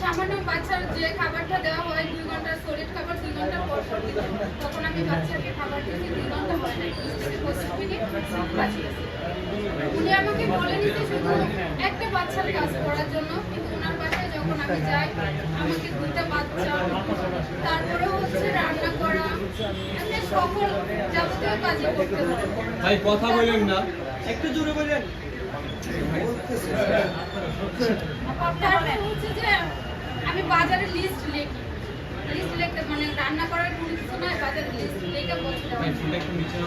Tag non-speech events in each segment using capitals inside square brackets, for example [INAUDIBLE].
সামান্য বাচ্চার যে খাবারটা দেওয়া হয়, দুই ঘণ্টা সলিড খাবার, দুই ঘণ্টা পর পর তখন আমি বাচ্চাকে খাবার দিয়েছি দুই ঘণ্টা হয় মিনিট উনি আমাকে বলে নিতে শুধু একটা বাচ্চার কাজ করার জন্য, কিন্তু ওনার বাসায় যখন আমি যাই, আমাকে দুইটা বাচ্চা তারপরে হচ্ছে রান্না করা সকল যাবতীয় কাজই করতে হয়। ভাই, কথা বলেন না। একটু জোরে বলেন। যে আমি বাজারে লিস্ট লিখি। লিস্ট লিখতে মানে রান্না করার কোনো কিছু নয় বাজারে লিস্ট লিখে।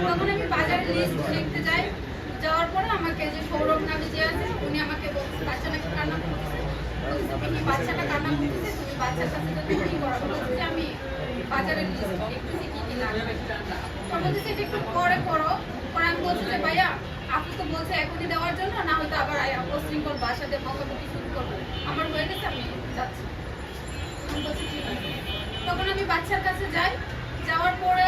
তখন আমি বাজারে লিস্ট লিখতে যাই। যাওয়ার পরে আমাকে যে সৌরভ নামে যে আছে উনি আমাকে বলছে বাচ্চা নাকি কান্না করতেছে? বলছে, তুমি বাচ্চাটা কান্না করতেছে তুমি বাচ্চার কাছে যদি কি করা বলছে আমি বাজারের লিস্ট লিখতেছি কি কি লাগবে? তো বলতেছে এটা একটু পরে করো। পরে আমি বলছি ভাইয়া আপনি তো বলছে এখনই দেওয়ার জন্য, না হয়তো আবার অশৃঙ্খল বাসাতে বকাবকি শুরু করব আমার হয়ে গেছে, আমি যাচ্ছি। তখন আমি বাচ্চার কাছে যাই, যাওয়ার পরে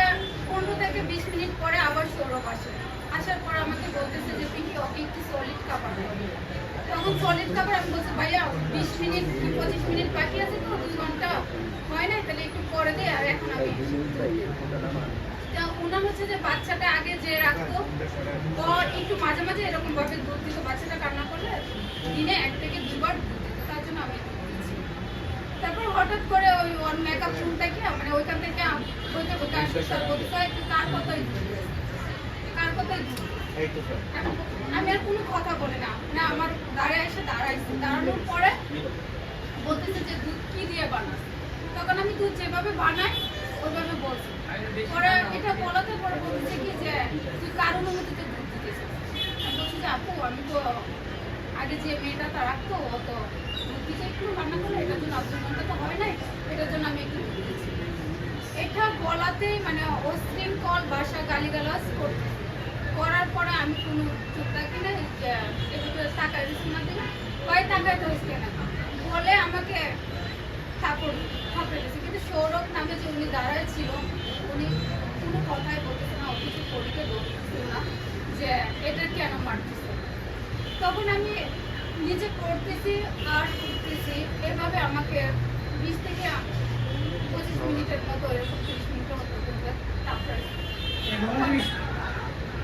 পনেরো থেকে বিশ মিনিট পরে আবার সৌরভ আসে আসার পর আমাকে বলতেছে যে পিঙ্কি ওকে একটু সলিড খাবার দাও। তখন সলিড খাবার আমি বলছি ভাইয়া বিশ মিনিট কি পঁচিশ মিনিট বাকি আছে তো দুই ঘণ্টা হয় না তাহলে একটু পরে দে আর এখন আমি তা ওনার হচ্ছে যে বাচ্চাটা আগে যে রাখতো পর একটু মাঝে মাঝে এরকম ভাবে দুধ দিত বাচ্চাটা কান্না করলে দিনে এক থেকে দুবার দুধ দিত তার জন্য আমি তারপর হঠাৎ করে ওই ওর মেকআপ রুমটা কি মানে ওইখান থেকে বইতে বইতে আসতে স্যার বলতে "স্যার, একটু কার কথাই কার কথাই আমি আর কোনো কথা বলি না না আমার দাঁড়ায় এসে দাঁড়াইছি। দাঁড়ানোর পরে বলতেছে যে দুধ কি দিয়ে বানাস? তখন আমি দুধ যেভাবে বানাই ওইভাবে বলছি। পরে এটা পরে বলছে যে আপু এটা বলাতেই মানে অশৃঙ্খল ভাষা গালিগালাজ করতে। করার পরে আমি কোনো চুপ থাকি না টাকায় শোনা দিই কয় টাকায় দোষ কেন? বলে আমাকে থাপড়, থাপড়ে কিন্তু সৌরভ নামে যে উনি দাঁড়ায় ছিল উনি কোনো কথাই বলতেছে না অফিসে পরীকে বলতেছিল না যে এটা কেন মারতেছে। তখন আমি নিজে পড়তেছি আর উঠতেছি এভাবে আমাকে বিশ থেকে পঁচিশ মিনিটের মতো এরকম তিরিশ মিনিটের মতো তারপরে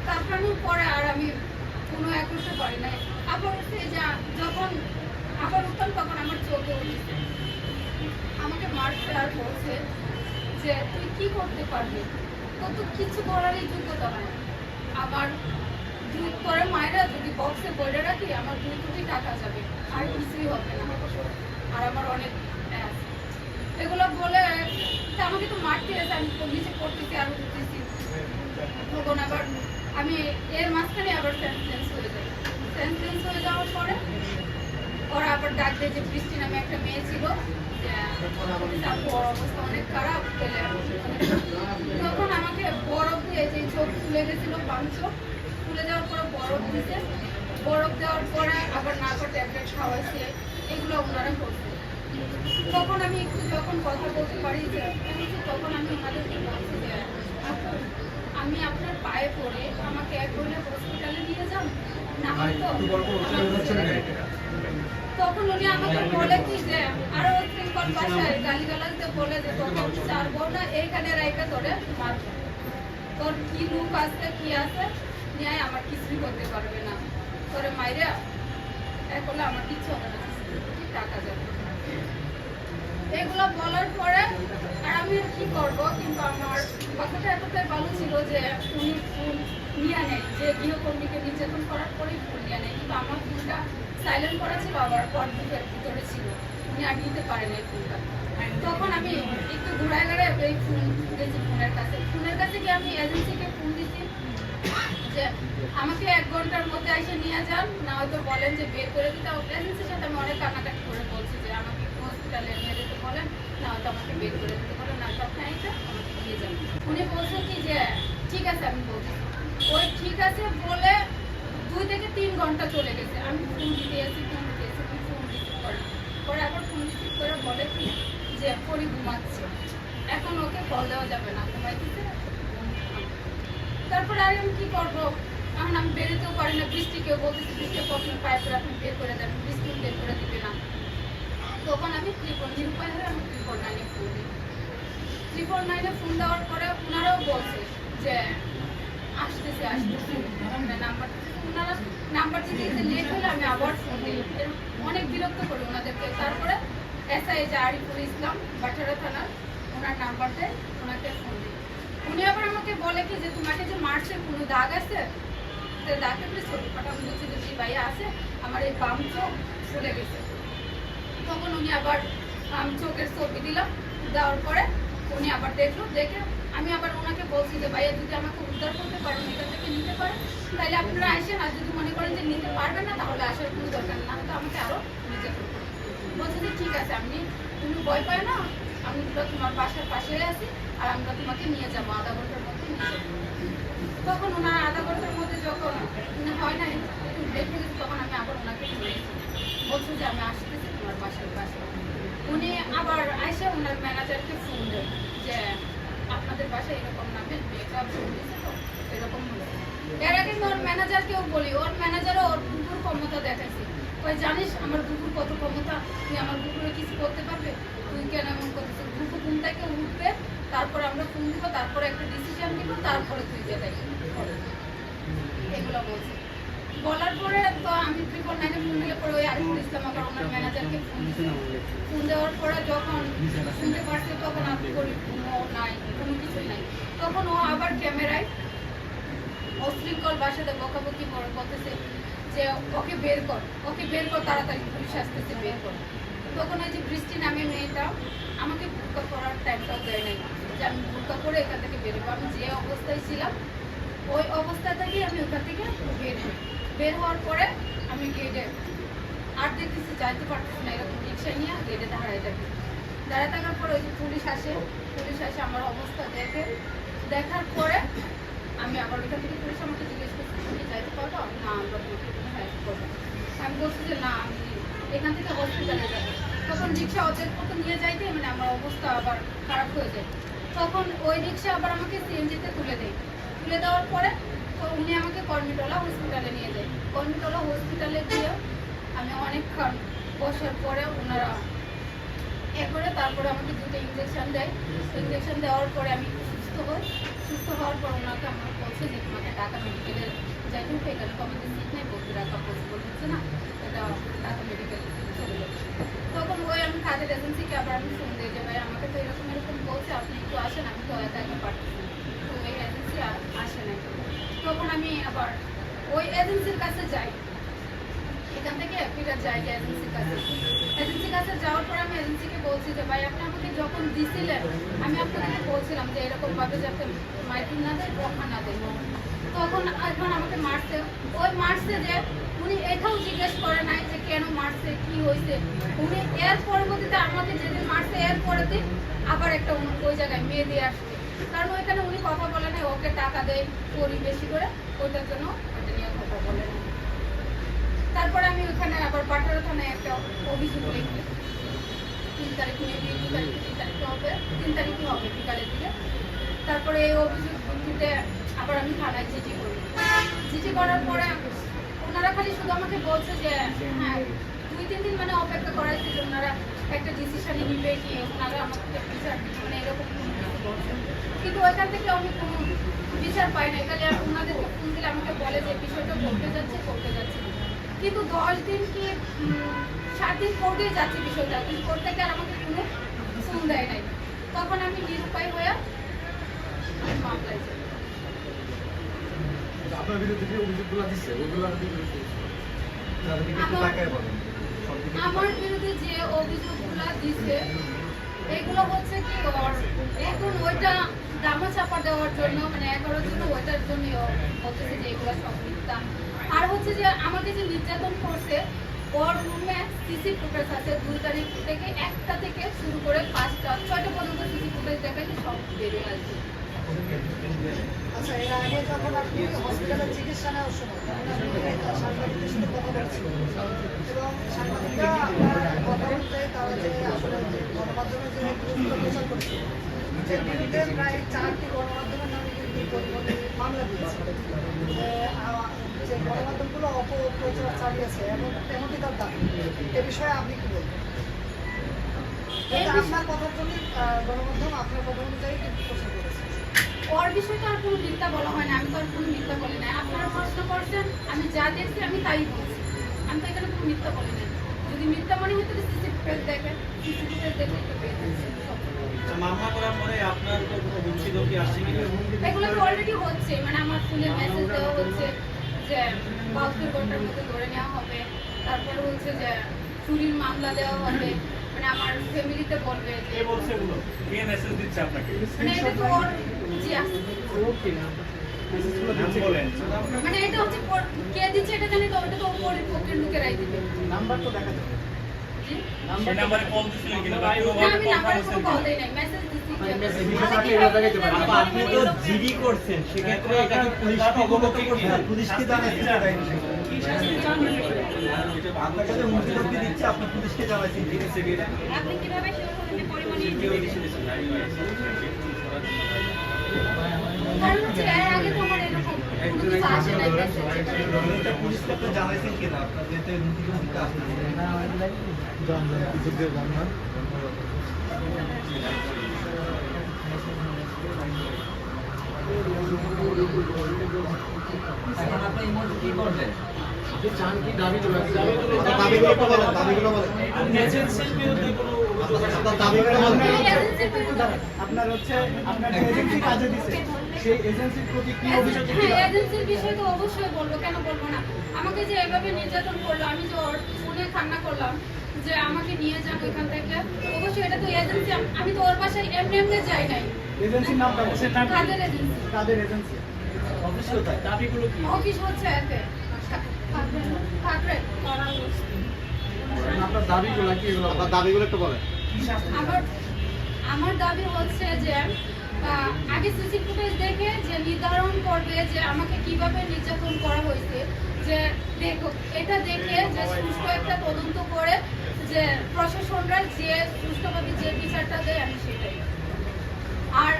তারপরের পরে আর আমি কোনো এক করতে পারি নাই। আবার হচ্ছে যা যখন আবার উঠতাম তখন আমার চোখে উঠেছে। আমাকে মারতে আর বলছে যে তুই কি করতে পারবি? তোর তো কিছু করারই যোগ্যতা নাই। আমার দুই পরে মায়েরা যদি বক্সে বইলে রাখি, আমার দুই কোটি টাকা যাবে। আর কিছুই হবে না। আর আমার অনেক এগুলো বলে আমাকে তো মারতে এসে আমি নিচে পড়তেছি আর উঠতেছি তখন আবার আমি এর মাঝখানে আবার সেন্স হয়ে যাই। সেন্স হয়ে যাওয়ার পরে ওরা আবার ডাক দেয় যে বৃষ্টি নামে একটা মেয়ে ছিল। অনেক খারাপ তখন আমাকে বরফ দিয়ে যে চোখ ফুলে গেছিল পান চোখ ফুলে যাওয়ার পরে বরফ দিতে বরফ দেওয়ার পরে আবার নাকো ট্যাবলেট খাওয়াইছে এগুলো ওনারা তখন আমি যখন কথা বলতে পারি যে তখন আমি ওনাদেরকে বলছি আমি আপনার পায়ে পড়ে আমাকে এক হসপিটালে নিয়ে যান না? হয়তো তখন উনি আমাকে বলে কি যে, আরও শৃঙ্খল ভাষায় গালিগালাজ দিয়ে বলে যে, তোকে আমি ছাড়বো না, এইখানে তোরে মারবো তোর কি রূপ আছে, কি আছে নিয়ে আমার কিছুই করতে পারবে না। তোরে মাইরে এখন আমার কিচ্ছু হবে না। টাকা যাবে এগুলো বলার পরে, আর আমি কি করব? কিন্তু আমার কথাটা এতটাই ভালো ছিল যে, উনি ফোন নিয়ে নেয় যে গৃহকর্মীকে নির্যাতন করার পরেই ফোন নিয়ে নেয় কিন্তু আমার ফোনটা সাইলেন্ট করা ছিল, আবার পর্দার ভিতরে ছিল। উনি আর নিতে পারেন এই ফোনটা তখন আমি একটু ঘুরায় ঘুরায় এই ফোন দিয়েছি ফোনের কাছে। ফোনের কাছে গিয়ে আমি এজেন্সিকে ফোন দিচ্ছি যে, আমাকে এক ঘণ্টার মধ্যে এসে নিয়ে যান। না হয়তো বলেন যে বের করে দিতে। এজেন্সির সাথে আমি অনেক কান্নাকাটি করে বলছি যে, আমাকে হসপিটালে নিয়ে যেতে বলেন। না হয়তো আমাকে বের করে দিতে বলেন। না সব খাইতে আমাকে নিয়ে যান। উনি বলছে কি যে, ঠিক আছে, আমি বলছি। ওই ঠিক আছে দুই থেকে তিন ঘণ্টা চলে গেছে। আমি ফোন দিতে এসেছি ফোন দিতে এসেছি তুমি ফোন রিসিভ করে। পরে আবার ফোন রিসিভ করে বলে কি যে পরি ঘুমাচ্ছে। এখন ওকে কল দেওয়া যাবে না ঘুমাইতেছে তারপরে আর আমি কি করব? এখন আমি বেরোতেও পারি না বৃষ্টি কেউ বলতেছে বৃষ্টি কখন পাইপের আপনি বের করে দেন বৃষ্টি বের করে দিবে না। তখন আমি ত্রিপল নিরুপায় হয়ে আমি ত্রিপল নাইনে ফোন দিই। ত্রিপল নাইনে ফোন দেওয়ার পরে ওনারাও বলছে যে আসতেছে আসতেছে। মানে নাম্বার ওনারা নাম্বার দিতে লেট হলে আমি আবার ফোন এরকম অনেক বিরক্ত করি ওনাদেরকে। তারপরে এসআই যে ইসলাম বাটারা থানার ওনার নাম্বার ওনাকে ফোন দিই। উনি আবার আমাকে বলে কি যে, তোমাকে যে মারছে, কোনো দাগ আছে? দাগের উপরে ছবি পাঠানো বলছে, যে জি ভাইয়া আছে, আমার এই বাম চোখ ফুলে গেছে। তখন উনি আবার আমি চোখের ছবি দিলাম, দেওয়ার পরে উনি আবার দেখল, দেখে আমি আবার ওনাকে বলছি যে, ভাইয়া, যদি আমাকে উদ্ধার করতে পারেন এখান থেকে নিতে পারেন, তাহলে আপনারা আসেন আর যদি মনে করেন যে নিতে পারবেন না, তাহলে আসার কোনো দরকার না তো আমাকে আরও নিজে। বলছে যে, ঠিক আছে, আপনি, তুমি ভয় পায় না, আমি তো তোমার বাসার পাশে আছি, আর আমরা তোমাকে নিয়ে যাব, আধা ঘণ্টার মধ্যে নিয়ে যাব। তখন ওনার আধা ঘণ্টার মধ্যে যখন হয় নাই একটু দেখে তখন আমি আবার ওনাকে বলছো যে, আমি আসতেছি তোমার বাসার পাশে। উনি আবার এসে ওনার ম্যানেজারকে ফোন দেন যে, আপনাদের বাসায় এরকম নামে মেয়েটা ফোন দিয়েছে তো, এরকম হয়েছে এর আগে আমি ওর ম্যানেজারকেও বলি, ওর ম্যানেজারও ওর দুপুর ক্ষমতা দেখাইছে। ওই জানিস আমার দুপুর কত ক্ষমতা? তুই আমার দুপুরে কিছু করতে পারবে? তুই কেন এমন করতেছিস? দুপুর ঘুম থেকে উঠবে, তারপরে আমরা ফোন দিব, তারপরে একটা ডিসিশন দিব তারপরে তুই যেটাই। এগুলো বলছে। বলার পরে তো আমি ত্রিপল নাইনে ফোন দিলে পরে ওই আরিফুল ইসলাম আবার ওনার ম্যানেজারকে ফোন দেওয়ার পরে যখন শুনতে পারছে তখন আপনি করি নাই, কোনো কিছুই নাই। তখন ও আবার ক্যামেরায় অশৃঙ্খল ভাষাতে বকাবকি করে বলতেছে যে ওকে বের কর, ওকে বের কর, তাড়াতাড়ি পুলিশ আসতেছে, বের কর। তখন ওই যে বৃষ্টি নামে মেয়েটা আমাকে ভুলকা করার টাইমটাও দেয় নাই। যে আমি ভুলকা করে এখান থেকে বেরোবো আমি যে অবস্থায় ছিলাম ওই অবস্থা থেকেই আমি ওখান থেকে বের হই। বের হওয়ার পরে আমি গেটে আর দেখতেছি যাইতে পারতেছি না, এরকম রিক্সা নিয়ে গেটে দাঁড়ায় থাকি। দাঁড়ায় থাকার পরে ওই যে পুলিশ আসে পুলিশ আসে আমার অবস্থা দেখে। দেখার পরে আমি আবার ওইখান থেকে পুলিশ আমাকে জিজ্ঞেস করছি, তুমি যাইতে পারব? না, আমরা হেল্প করব আমি বলছি যে, না, আমি এখান থেকে হসপিটালে যাব। তখন রিক্সা ওদের মতো নিয়ে যাইতে মানে আমার অবস্থা আবার খারাপ হয়ে যায়। তখন ওই রিক্সা আবার আমাকে সিএনজিতে তুলে দেয়। তুলে দেওয়ার পরে তো উনি আমাকে কর্মিটোলা হসপিটালে নিয়ে যায়। কর্মিটোলা হসপিটালে গিয়ে আমি অনেকক্ষণ বসার পরে ওনারা এরপরে তারপরে আমাকে দুটো ইঞ্জেকশন দেয়। ইঞ্জেকশন দেওয়ার পরে আমি সুস্থ হই। সুস্থ হওয়ার পর ওনাকে আমার বলছে যে, তোমাকে ঢাকা মেডিকেলে যাইতে হবে এখানে আমাদের সিট নেই ভর্তি রাখা পসিবল হচ্ছে না, এটা ঢাকা মেডিকেল চলে তখন ওই আমি কাজের এজেন্সিকে আবার আমি ফোন দিই যে, ভাই, আমাকে তো এরকম এরকম বলছে, আপনি একটু আসেন, আমি তো একা না। তো ওই এজেন্সি আসে না তখন আমি আবার ওই এজেন্সির কাছে যাই। এখান থেকে ফিরে যাই যে এজেন্সির কাছে। এজেন্সির কাছে যাওয়ার পর আমি এজেন্সিকে বলছি যে, ভাই, আপনি আমাকে যখন দিছিলেন, আমি আপনাকে বলছিলাম যে যাতে মাইকিং না দেয় না দেয় তখন আমাকে মারছে। ওই মারছে যে, উনি এটাও জিজ্ঞেস করে নাই যে, কেন মারছে, কি হয়েছে? উনি এর পরবর্তীতে আমাকে যেদিন মারছে, এর পরের দিন আবার একটা ওই জায়গায় মেয়ে দিয়ে আসছে। কারণ ওইখানে উনি কথা বলে নাই, ওকে টাকা দেয় করি বেশি করে, ওইটার জন্য ওইটা নিয়ে কথা বলে তারপরে আমি ওখানে আবার পাটারা থানায় একটা অভিযোগ লিখি। তিন তারিখ মেবি দু তারিখ তিন তারিখে হবে, তিন তারিখই হবে বিকালের দিকে। তারপরে এই অভিযোগ ভিত্তিতে আবার আমি থানায় চিঠি করি। চিঠি করার পরে ওনারা খালি শুধু আমাকে বলছে যে হ্যাঁ দুই, তিন দিন মানে অপেক্ষা করাইছে যে ওনারা একটা ডিসিশন নিবে কি, ওনারা আমাকে মানে এরকম বলছে কিন্তু ওইখান থেকে আমি কোনো বিচার পাই না খালি আর ওনাদেরকে ফোন দিলে আমাকে বলে যে বিষয়টা করতে যাচ্ছে করতে যাচ্ছে। কিন্তু দশ দিন কি সাত দিন করতেই যাচ্ছে বিষয়টা। কিন্তু করতে গিয়ে আর আমাকে কোনো ফোন দেয় নাই। তখন আমি নিরুপায় হয়ে মামলায় যাই। আপনার বিরুদ্ধে যে অভিযোগগুলো দিচ্ছে ওইগুলো আপনি আমার-। বিরুদ্ধে যে অভিযোগগুলো দিছে এগুলো হচ্ছে কি এখন ওইটা দামা চাপা দেওয়ার জন্য মানে এগারোর জন্য ওইটার জন্য হচ্ছে যে এগুলো সব মিথ্যা। আর হচ্ছে যে আমাকে যে নির্যাতন করছে, ওর রুমে সিসি ফুটেজ আছে দুই তারিখ থেকে, একটা থেকে শুরু করে পাঁচটা, ছয়টা পর্যন্ত সিসি ফুটেজ দেখাইলে সব বেরিয়ে আসবে আচ্ছা চিকিৎসা নেওয়ার সময় যে যে যে বিরুদ্ধে প্রায় চারটি গণমাধ্যমের নামে কিন্তু মামলা দিয়েছে যে, গণমাধ্যমগুলো অপপ্রচার চালিয়েছে এবং তেমনই তার দাবি এ বিষয়ে আপনি কি বলবেন এই এটা বিষয়ে- আপনার কথার জন্য গণমাধ্যম আপনার কথা অনুযায়ী কিন্তু প্রচার করেছে ওর বিষয়ে আর কোনো মিথ্যা বলা হয় না আমি তো আর কোনো মিথ্যা বলি প্রশ্ন করছেন আমি যা দেখছি আমি তাই বলছি। আমি তো এখানে কোনো মিথ্যা বলি না যদি মিথ্যা মনে হতো সিসি দেখেন সিসি মামলা করার পরে আপনার কোনো হুমকি ধমকি আসছে কিনা এগুলো তো অলরেডি হচ্ছে মানে আমার ফোনে মেসেজ দেওয়া হচ্ছে যে বাহাত্তর ঘণ্টার মধ্যে ধরে নেওয়া হবে। তারপরে হচ্ছে যে চুরির মামলা দেওয়া হবে। মানে আমার ফ্যামিলিতে বলবে যে কে বলছে এগুলো? কে মেসেজ দিচ্ছে আপনাকে? মানে এটা তো ওর জি আছে নাম মানে এটা হচ্ছে কে দিচ্ছে এটা জানি তো ওটা তো ওর পক্ষের লোকেরাই দিবে। নাম্বার তো দেখা যাবে? সেই নাম্বারে কল দিছিলেন কিনা বা কেউ কল। আপনি তো জিডি করছেন সেক্ষেত্রে এটা কি পুলিশকে অবগত করছেন? পুলিশকে চান আপনার কাছে হুমকি দিচ্ছে আপনি পুলিশকে ঠিক আছে? আপনি কীভাবে পরিমাণে দাবিগুলো বলেন দাবিগুলো বলেন আপনার দাবিগুলো বলেন আমি এজেন্সির বিরুদ্ধে আপনার হচ্ছে আপনার এজেন্সি কাজে দিছে সেই এজেন্সির প্রতি কি অভিযোগ হ্যাঁ এজেন্সির বিষয়ে তো অবশ্যই বলব কেন বলব না? আমাকে যে এভাবে নির্যাতন করল আমি যে ওর শুনে কান্না করলাম যে আমাকে নিয়ে যান ওইখান থেকে। অবশ্যই এটা তো এজেন্সি আমি তো ওর বাসায় এমনি এমনি যাই নাই। এজেন্সির নামটা কাদের এজেন্সি তাদের এজেন্সি অফিস কোথায়? দাবিগুলো কি? অফিস হচ্ছে একে আপনার দাবিগুলো কি এগুলো? আপনার দাবিগুলো একটু বলেন। আমার আমার দাবি হচ্ছে যে আগে সিসি ফুটেজ দেখে যে নির্ধারণ করবে যে আমাকে কীভাবে নির্যাতন করা হয়েছে যে দেখো এটা দেখে যে সুষ্ঠু একটা তদন্ত করে যে প্রশাসনরা যে সুষ্ঠুভাবে যে বিচারটা দেয় আমি সেটাই। আর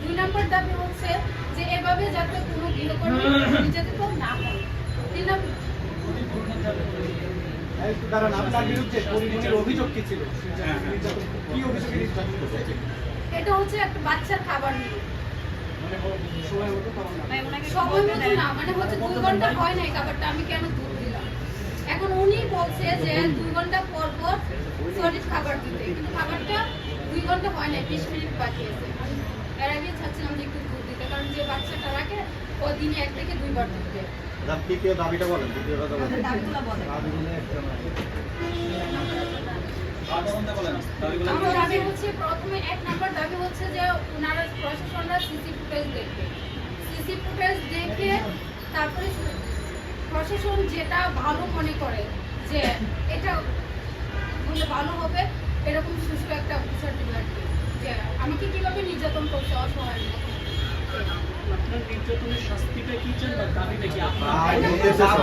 দুই নম্বর দাবি হচ্ছে যে এভাবে যাতে কোনো গৃহকর্মী [LAUGHS] নির্যাতিত না হয়। তিন নম্বর। দাঁড়ান আপনার বিরুদ্ধে পরিমণির অভিযোগ কি ছিল? কি অভিযোগে এটা? হচ্ছে একটা বাচ্চার খাবার নিয়ে। মানে সময় মতো না। মানে হচ্ছে দুই ঘণ্টা হয় নাই খাবারটা আমি কেন দুধ দিলাম? এখন উনি বলছে যে দুই ঘণ্টা পর পর সলিড খাবার দিতে। কিন্তু খাবারটা দুই ঘণ্টা হয় নাই বিশ মিনিট বাকি আছে। এর আগে চাচ্ছিলাম যে একটু দুধ দিতে কারণ যে বাচ্চাটা রাখে ও দিনে এক থেকে দুইবার দুধ দেয়। আপনার দাবিটা বলেন? তৃতীয় কথা বলেন? দাবিগুলো বলেন। দাবিগুলো একটা আর বলতে বলেন। দাবিগুলো আমার দাবি হচ্ছে প্রথমে এক নম্বর দাবি হচ্ছে যে ওনারা প্রশাসনরা সিসি ফুটেজ দেখবে। সিসি ফুটেজ দেখে তারপরে প্রশাসন যেটা ভালো মনে করে যে এটা হলে ভালো হবে এরকম সুষ্ঠু একটা সার্টিফিকেট যে আমাকে কীভাবে নির্যাতন করছে অসহায় মতো। আপনার নির্যাতনের শাস্তিটা কি চান বা দাবিটা কি?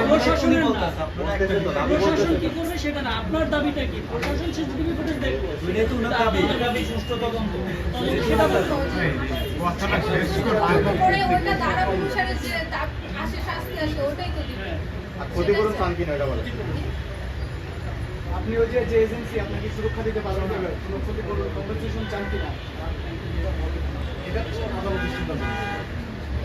প্রশাসনের প্রশাসন কি করবে সেটা না আপনার দাবিটা কি? প্রশাসন সিসিটিভি ফুটেজ দেখবে। দাবি। দাবি সুষ্ঠু তদন্ত। তদন্ত সেটা বলুন। পরে ওটা দ্বারা অনুসারে যে তা- আসে শাস্তি আসে ওটাই তো দিবে। আর ক্ষতিপূরণ চান কিনা এটা বলেন আপনি ওই যে যে এজেন্সি আপনাকে সুরক্ষা দিতে পারবে না কোনো ক্ষতিপূরণ কম্পেনসেশন চান কিনা? এটা তো আদালত সিদ্ধান্ত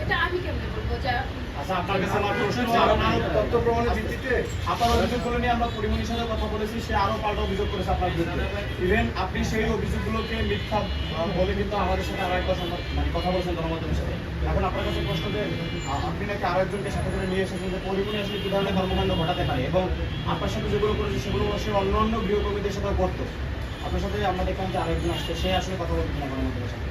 এটা আমি কেমনে বলব? যে আচ্ছা আপনার কাছে আমার প্রশ্ন আপনার তথ্য প্রমাণের ভিত্তিতে আপনার অভিযোগগুলো নিয়ে আমরা পরিমণির সাথে কথা বলেছি সে আরও পাল্টা অভিযোগ করেছে আপনার বিরুদ্ধে। ইভেন আপনি সেই অভিযোগগুলোকে মিথ্যা বলে কিন্তু আমাদের সাথে আরও একবার মানে কথা বলছেন গণমাধ্যমের সাথে। এখন আপনার কাছে প্রশ্ন যে আপনি নাকি আরও একজনকে সাথে করে নিয়ে এসেছেন যে পরিমণি আসলে কি ধরনের কর্মকাণ্ড ঘটাতে পারে? এবং আপনার সাথে যেগুলো করেছে সেগুলো সে অন্য অন্য গৃহকর্মীদের সাথে করতো। আপনার সাথে আমরা দেখলাম যে আরেকজন আসছে সে আসলে কথা বলতে না গণমাধ্যমের সাথে।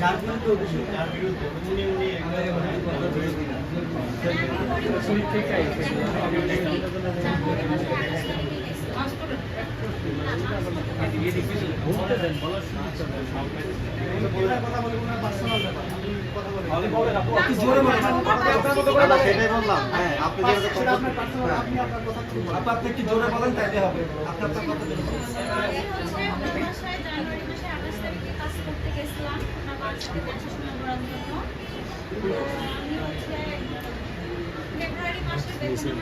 যার কি জোরে বলেন তাইলে হবে আপনার কথা জানুয়ারি মাসে আঠাশ তারিখে কাজ করতে গেছিলাম ফেব্রুয়ারি মাসের বেতন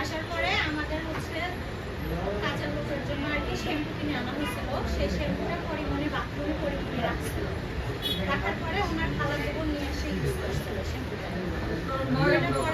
আসার পরে আমাদের হচ্ছে কাঁচা লোকের জন্য আর কি শ্যাম্পু কিনে আনা হয়েছিল সেই শ্যাম্পুটা পরিমাণে বাথরুমে পরিমাণে রাখছিল রাখার ওনার খালা জীবন নিয়ে এসে ইউজ করছিল শ্যাম্পুটা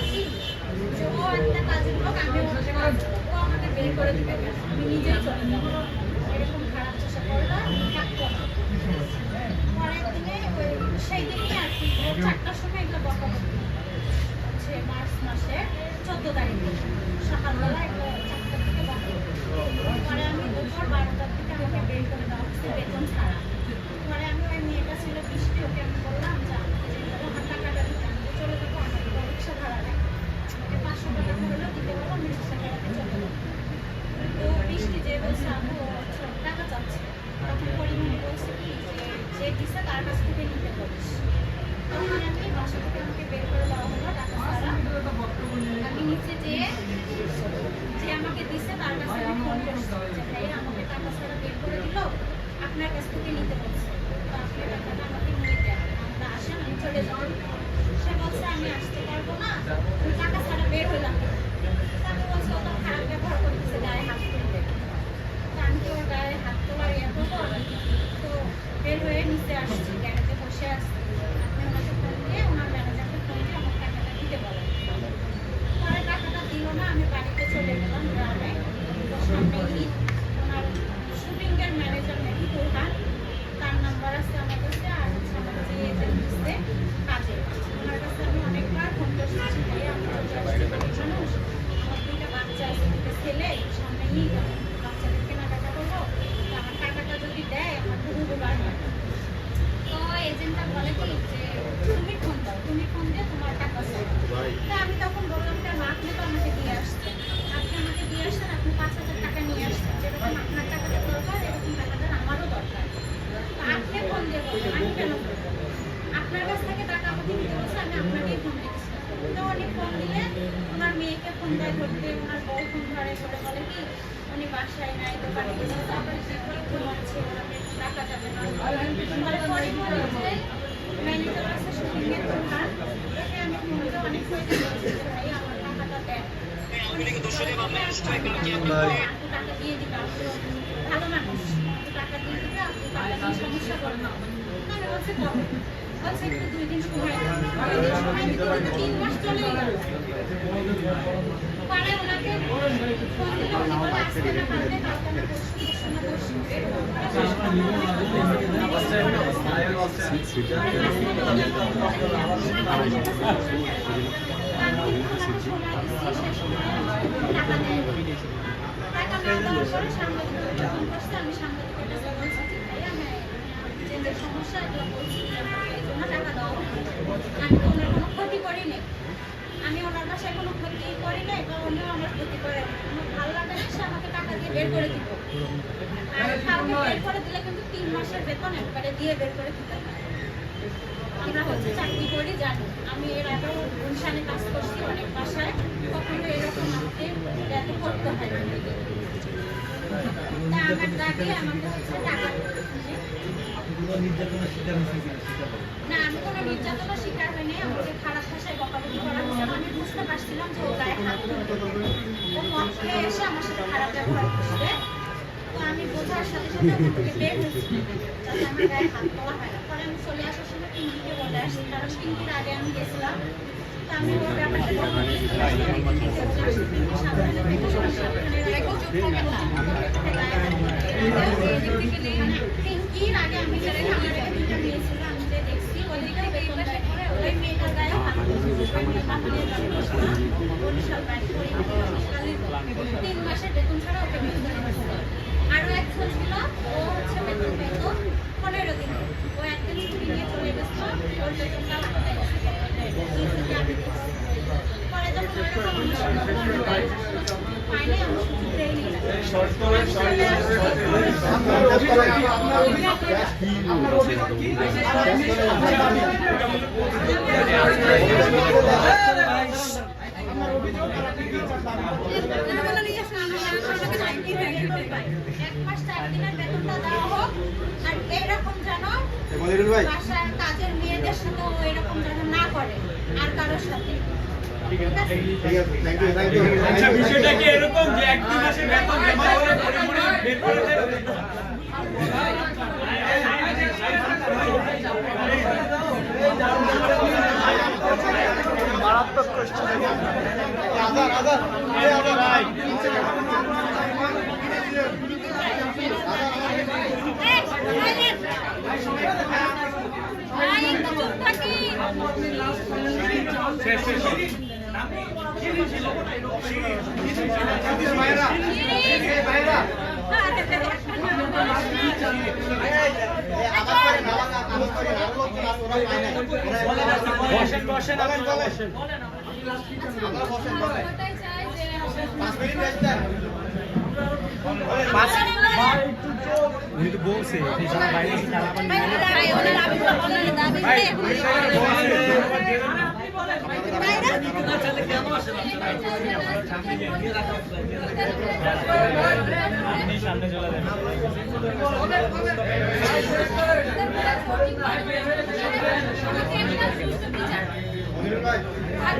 ও একটা কাজ করুক আমি ওর আমাকে বের করে দিবে। আমি নিজেই চলে যাব। আপনার কাছ থেকে নিতে বলছে। তো আপনি টাকাটা আমাকে নিয়ে দেন। আমরা আসেন, আমি চলে যাব সে বলছে, আমি আসতে পারব না। আমি টাকা ছাড়া বের হলাম আমি বলছি অত খারাপ ব্যবহার করতেছে, গায়ে হাত তুলবে। তো আমি তো গায়ে হাত তোলার ইয়ে তো বের হয়ে নিতে আসছি গাড়িতে বসে আসছি টাকা দিয়ে দিতাম ভালো মানুষ টাকা দিয়ে সমস্যা করে না মানে দুই দিন সময় দিন মাস চলে গেল পারে ওনাকে ফোন দিলে উনি বলে আসতে না পারবে কালকে আমি পরশু না পরশু টাকা দেয় আমি ওনার বাসায় কোনো ক্ষতি করি নাই বা উনিও আমার ক্ষতি করে। আমার ভালো লাগে না আমাকে টাকা দিয়ে বের করে দিব বের করে দিলে কিন্তু তিন মাসের বেতন একবারে দিয়ে বের করে দিতে আমরা হচ্ছে চাকরি করি জানি আমি এর আগেও গুলশানে কাজ করছি অনেক বাসায় কখনো এরকম আমাকে করতে হয় না। আমাকে আমি কোনো নির্যাতনের শিকার হয়নি আমাকে খারাপ ভাষায় বকাবকি আমি বুঝতে পারছিলাম যে ও গায়ে হাত ও মদ এসে আমার খারাপ ব্যবহার করছে। তো আমি বোঝার সাথে থেকে বের হয়েছি। যাতে গায়ে হাত পরে আমি চলে আসার সময় পিঙ্কিকে বলে আসছি। কারণ পিঙ্কির আগে আমি গেছিলাম। তো আমি ওর ব্যাপারটা তিন মাসের একজন ছিল ও হচ্ছে বেতন। পরে যখন এক মাস চার দিনের বেতনটা দেওয়া হোক আর এরকম যেন কাজের মেয়েদের সাথে এরকম যেন না করে আর কারোর সাথে। আচ্ছা বিষয়টা কি এরকম যে এক দুই মাসের বেতন জমা করে পরিমণি বের করে দেবে আদার আদার আদার ভাই শেষ শেষ বসেন বসেন আবার বসেন ওটাই চাই যে উনি তো বলছে যে যারা বাইরে থেকে তারা আর